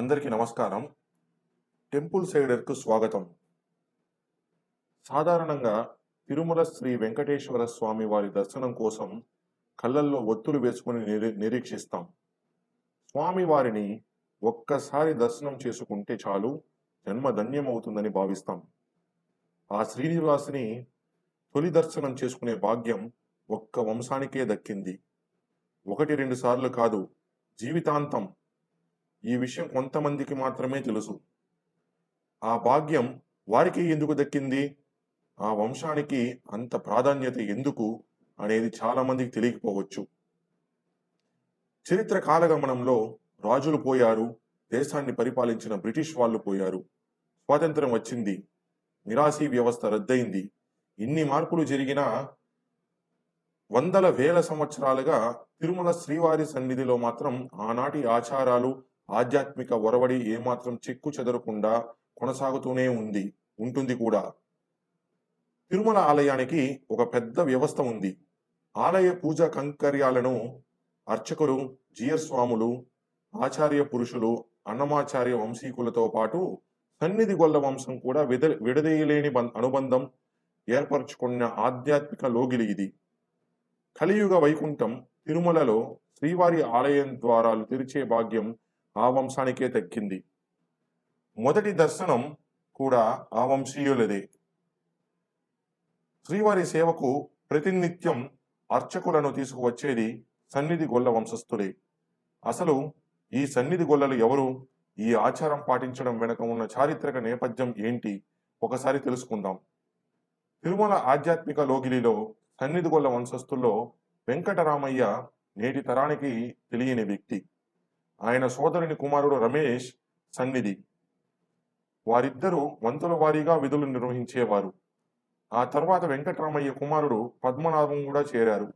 అందరికీ నమస్కారం. టెంపుల్ సైడర్కు స్వాగతం. సాధారణంగా తిరుమల శ్రీ వెంకటేశ్వర స్వామి వారి దర్శనం కోసం కళ్ళల్లో ఒత్తులు వేసుకుని నిరీక్షిస్తాం. స్వామి వారిని ఒక్కసారి దర్శనం చేసుకుంటే చాలు జన్మ ధన్యమవుతుందని భావిస్తాం. ఆ శ్రీనివాసుని తొలి దర్శనం చేసుకునే భాగ్యం ఒక్క వంశానికే దక్కింది. ఒకటి రెండు సార్లు కాదు జీవితాంతం ఈ విషయం కొంతమందికి మాత్రమే తెలుసు. ఆ భాగ్యం వారికి ఎందుకు దక్కింది? ఆ వంశానికి అంత ప్రాధాన్యత ఎందుకు అనేది చాలా మందికి తెలియకపోవచ్చు. చరిత్ర కాలగమనంలో రాజులు పోయారు దేశాన్ని పరిపాలించిన బ్రిటిష్ వాళ్ళు పోయారు. స్వాతంత్రం వచ్చింది నిరాశీ వ్యవస్థ రద్దయింది. ఇన్ని మార్పులు జరిగినా వందల వేల సంవత్సరాలుగా తిరుమల శ్రీవారి సన్నిధిలో మాత్రం ఆనాటి ఆచారాలు ఆధ్యాత్మిక ఒరవడి ఏమాత్రం చెక్కు చెదరకుండా కొనసాగుతూనే ఉంది ఉంటుంది కూడా. తిరుమల ఆలయానికి ఒక పెద్ద వ్యవస్థ ఉంది. ఆలయ పూజా కంకర్యాలను అర్చకులు జియర్ స్వాములు ఆచార్య పురుషులు అన్నమాచార్య వంశీకులతో పాటు సన్నిధి గొల్ల వంశం కూడా విద విడదీయలేని అనుబంధం ఏర్పరచుకున్న ఆధ్యాత్మిక లోగిలి ఇది. కలియుగ వైకుంఠం తిరుమలలో శ్రీవారి ఆలయం ద్వారాలు తెరిచే భాగ్యం ఆ వంశానికే దక్కింది మొదటి దర్శనం కూడా ఆ వంశీయులదే. శ్రీవారి సేవకు ప్రతినిత్యం అర్చకులను తీసుకువచ్చేది సన్నిధి గొల్ల వంశస్థులే. అసలు ఈ సన్నిధి గొల్లలు ఎవరు? ఈ ఆచారం పాటించడం వెనుక ఉన్న చారిత్రక నేపథ్యం ఏంటి? ఒకసారి తెలుసుకుందాం. తిరుమల ఆధ్యాత్మిక లోగిలిలో సన్నిధిగొల్ల వంశస్థుల్లో వెంకటరామయ్య నేటి తరానికి తెలియని వ్యక్తి. ఆయన సోదరుని కుమారుడు రమేష్ సన్నిధి. వారిద్దరూ వంతుల వారీగా విధులు నిర్వహించేవారు. ఆ తర్వాత వెంకటరామయ్య కుమారుడు పద్మనాభం కూడా చేరారు.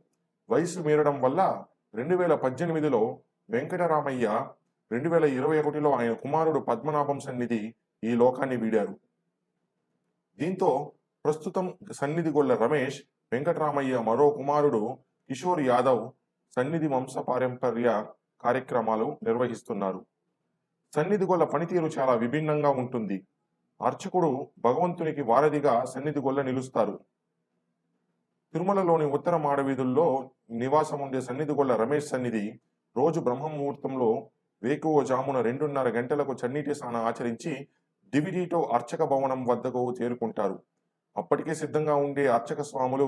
వయసు మీరడం వల్ల రెండు వేల పద్దెనిమిదిలో వెంకటరామయ్య రెండు వేల ఇరవై ఒకటిలో ఆయన కుమారుడు పద్మనాభం సన్నిధి ఈ లోకాన్ని వీడారు. దీంతో ప్రస్తుతం సన్నిధి గొల్ల రమేష్ వెంకటరామయ్య మరో కుమారుడు కిషోర్ యాదవ్ సన్నిధి వంశ పారంపర్య కార్యక్రమాలు నిర్వహిస్తున్నారు. సన్నిధిగొల్ల పనితీరు చాలా విభిన్నంగా ఉంటుంది. అర్చకుడు భగవంతునికి వారధిగా సన్నిధిగొల్ల నిలుస్తారు. తిరుమలలోని ఉత్తర మాడవీధుల్లో నివాసం ఉండే సన్నిధిగొల్ల రమేష్ సన్నిధి రోజు బ్రహ్మముహూర్తంలో వేకువ జామున రెండున్నర గంటలకు చన్నీటి స్నానం ఆచరించి దివిటీతో అర్చక భవనం వద్దకు చేరుకుంటారు. అప్పటికే సిద్ధంగా ఉండే అర్చక స్వాములు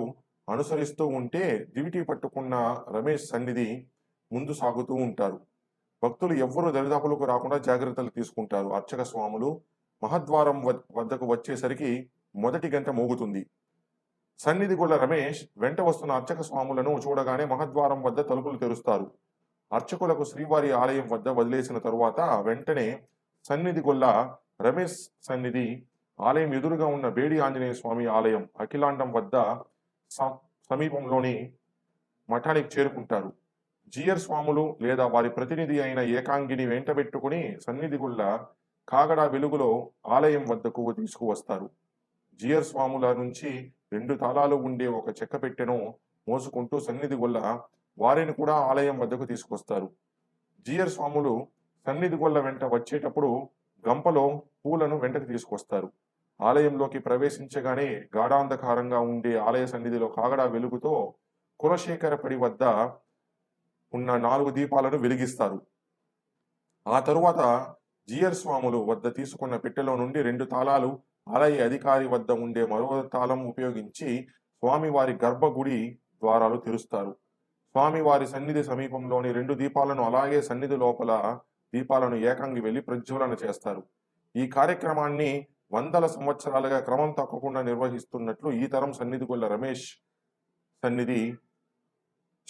అనుసరిస్తూ ఉంటే దివిటి పట్టుకున్న రమేష్ సన్నిధి ముందు సాగుతూ ఉంటారు. భక్తులు ఎవ్వరూ దరిదాపులకు రాకుండా జాగ్రత్తలు తీసుకుంటారు. అర్చక స్వాములు మహద్వారం వద్దకు వచ్చేసరికి మొదటి గంట మోగుతుంది. సన్నిధి గొల్ల రమేష్ వెంట వస్తున్న అర్చక స్వాములను చూడగానే మహద్వారం వద్ద తలుపులు తెరుస్తారు. అర్చకులకు శ్రీవారి ఆలయం వద్ద వదిలేసిన తరువాత వెంటనే సన్నిధి గొల్ల రమేష్ సన్నిధి ఆలయం ఎదురుగా ఉన్న బేడి ఆంజనేయ స్వామి ఆలయం అఖిలాండం వద్ద స- సమీపంలోని మఠానికి చేరుకుంటారు. జియర్ స్వాములు లేదా వారి ప్రతినిధి అయిన ఏకాంగిని వెంటబెట్టుకుని సన్నిధి గుళ్ళ వెలుగులో ఆలయం వద్దకు తీసుకువస్తారు. జియర్ స్వాముల నుంచి రెండు తాళాలు ఉండే ఒక చెక్క పెట్టెను మోసుకుంటూ సన్నిధి గుళ్ళ వారిని కూడా ఆలయం వద్దకు తీసుకొస్తారు. జీయర్ స్వాములు సన్నిధి గొల్ల వెంట వచ్చేటప్పుడు గంపలో పూలను వెంటకు తీసుకొస్తారు. ఆలయంలోకి ప్రవేశించగానే గాఢాంధకారంగా ఉండే ఆలయ సన్నిధిలో కాగడా వెలుగుతో కులశేఖరపడి వద్ద ఉన్న నాలుగు దీపాలను వెలిగిస్తారు. ఆ తరువాత జియర్ స్వాములు వద్ద తీసుకున్న పెట్టెలో నుండి రెండు తాళాలు ఆలయ అధికారి వద్ద ఉండే మరో తాళం ఉపయోగించి స్వామివారి గర్భగుడి ద్వారాలు తెరుస్తారు. స్వామివారి సన్నిధి సమీపంలోని రెండు దీపాలను అలాగే సన్నిధి లోపల దీపాలను ఏకంగి వెళ్ళి ప్రజ్వలన చేస్తారు. ఈ కార్యక్రమాన్ని వందల సంవత్సరాలుగా క్రమం తప్పకుండా నిర్వహిస్తున్నట్లు ఈ తరం సన్నిధి గొల్ల రమేష్ సన్నిధి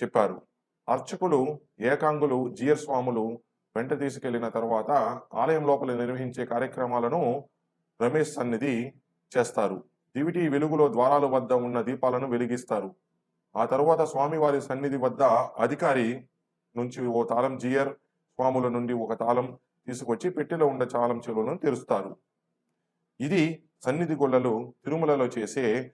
చెప్పారు. అర్చకులు ఏకాంగులు జీయర్ స్వాములు వెంట తీసుకెళ్ళిన తర్వాత ఆలయం లోపల నిర్వహించే కార్యక్రమాలను రమేష్ సన్నిధి చేస్తారు. దివిటి వెలుగులో ద్వారాల వద్ద ఉన్న దీపాలను వెలిగిస్తారు. ఆ తరువాత స్వామివారి సన్నిధి వద్ద అధికారి నుంచి ఓ తాళం జియర్ స్వాముల నుండి ఒక తాళం తీసుకొచ్చి పెట్టెలో ఉన్న తాళం చెవులను తెరుస్తారు. ఇది సన్నిధి గొల్లలు తిరుమలలో చేసే